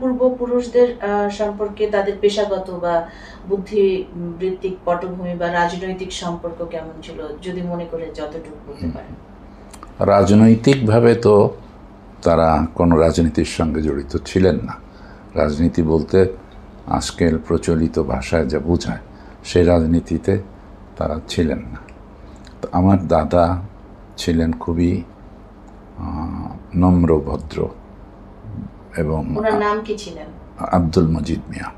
পূর্বপুরুষদের সম্পর্কে তাদের পেশাগত বা বুদ্ধিবৃত্তিক পটভূমি বা রাজনৈতিক সম্পর্ক কেমন ছিল যদি মনে করে যতটুকু বলতে পারেন? রাজনৈতিকভাবে তো তারা কোনো রাজনীতির সঙ্গে জড়িত ছিলেন না। রাজনীতি বলতে আজকের প্রচলিত ভাষায় যা বোঝায় সেই রাজনীতিতে তারা ছিলেন না। তো আমার দাদা ছিলেন খুবই আহ, নম্র ভদ্র এবং ওনার নাম কি ছিলেন? আব্দুল মজিদ মিয়া।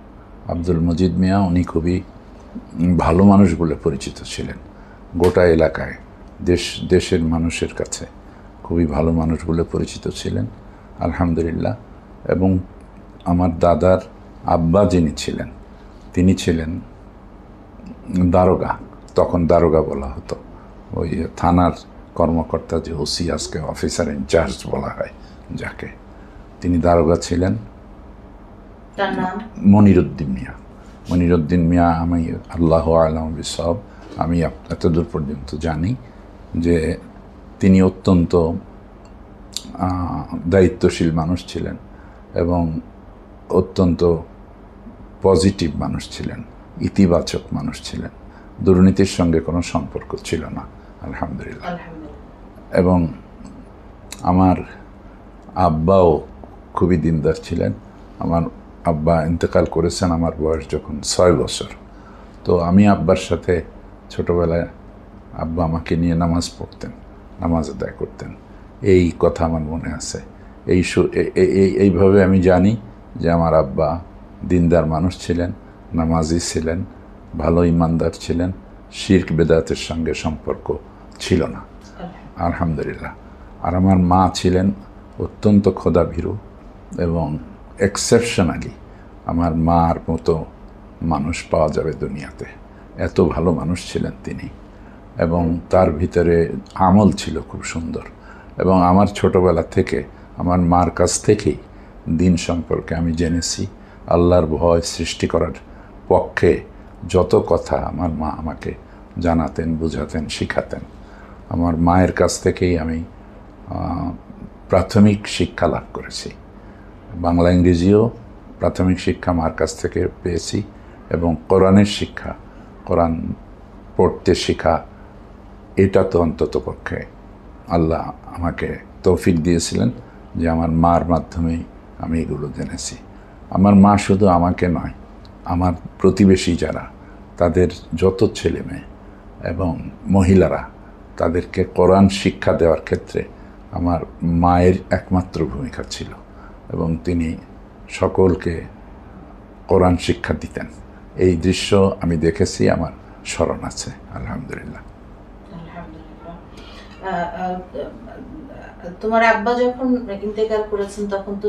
আব্দুল মজিদ মিয়া উনি খুবই ভালো মানুষ বলে পরিচিত ছিলেন। গোটা এলাকায় দেশ দেশের মানুষের কাছে খুবই ভালো মানুষ বলে পরিচিত ছিলেন আলহামদুলিল্লাহ। এবং আমার দাদার আব্বা যিনি ছিলেন তিনি ছিলেন দারোগা তখন দারোগা বলা হতো। ওই থানার কর্মকর্তা যে ওসি আজকে অফিসার ইনচার্জ বলা হয় যাকে। তিনি দারোগা ছিলেন। মনিরুদ্দিন মিয়া। মনিরুদ্দিন মিয়া আমি আল্লাহ আলম সব আমি এতদূর পর্যন্ত জানি যে তিনি অত্যন্ত দায়িত্বশীল মানুষ ছিলেন এবং অত্যন্ত পজিটিভ মানুষ ছিলেন ইতিবাচক মানুষ ছিলেন। দুর্নীতির সঙ্গে কোনো সম্পর্ক ছিল না আলহামদুলিল্লাহ। এবং আমার আব্বাও খুবই দিনদার ছিলেন। আমার আব্বা ইন্তেকাল করেছেন আমার বয়স যখন ছয় বছর। তো আমি আব্বার সাথে ছোটোবেলায় আব্বা আমাকে নিয়ে নামাজ পড়তেন নামাজ আদায় করতেন। এই কথা আমার মনে আছে। এই এইভাবে আমি জানি যে আমার আব্বা দিনদার মানুষ ছিলেন নামাজি ছিলেন ভালো ইমানদার ছিলেন শির্ক বেদাতের সঙ্গে সম্পর্ক ছিল না। আলহামদুলিল্লাহ। আর আমার মা ছিলেন অত্যন্ত খোদাভীরু এবং এক্সেপশনালি আমার মার মতো মানুষ পাওয়া যাবে দুনিয়াতে। এত ভালো মানুষ ছিলেন তিনি এবং তার ভিতরে আমল ছিল খুব সুন্দর এবং আমার ছোটবেলা থেকে, আমার মার কাছ থেকেই দিন সম্পর্কে আমি জেনেছি। আল্লাহর ভয় সৃষ্টি করার পক্ষে যত কথা আমার মা আমাকে জানাতেন, বুঝাতেন, শিখাতেন, আমার মায়ের কাছ থেকেই আমি প্রাথমিক শিক্ষা লাভ করেছি। বাংলা ইংরেজিও প্রাথমিক শিক্ষা মার কাছ থেকে পেয়েছি এবং কোরআনের শিক্ষা, কোরআন পড়তে শেখা, এটা তো অন্তত পক্ষে আল্লাহ আমাকে তৌফিক দিয়েছিলেন যে আমার মার মাধ্যমেই আমি এগুলো জেনেছি। আমার মা শুধু আমাকে নয়, আমার প্রতিবেশী যারা, তাদের যত ছেলে মেয়ে এবং মহিলারা, তাদেরকে কোরআন শিক্ষা দেওয়ার ক্ষেত্রে আমার মায়ের একমাত্র ভূমিকা ছিল। এবং তিনি সকলকে কোরআন শিক্ষা দিতেন। এই দৃশ্য আমি দেখেছি, আমার স্মরণ আছে, আলহামদুলিল্লাহ। তোমার আব্বা যখন ইন্তেকাল করেছেন, তখন তো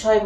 ছয়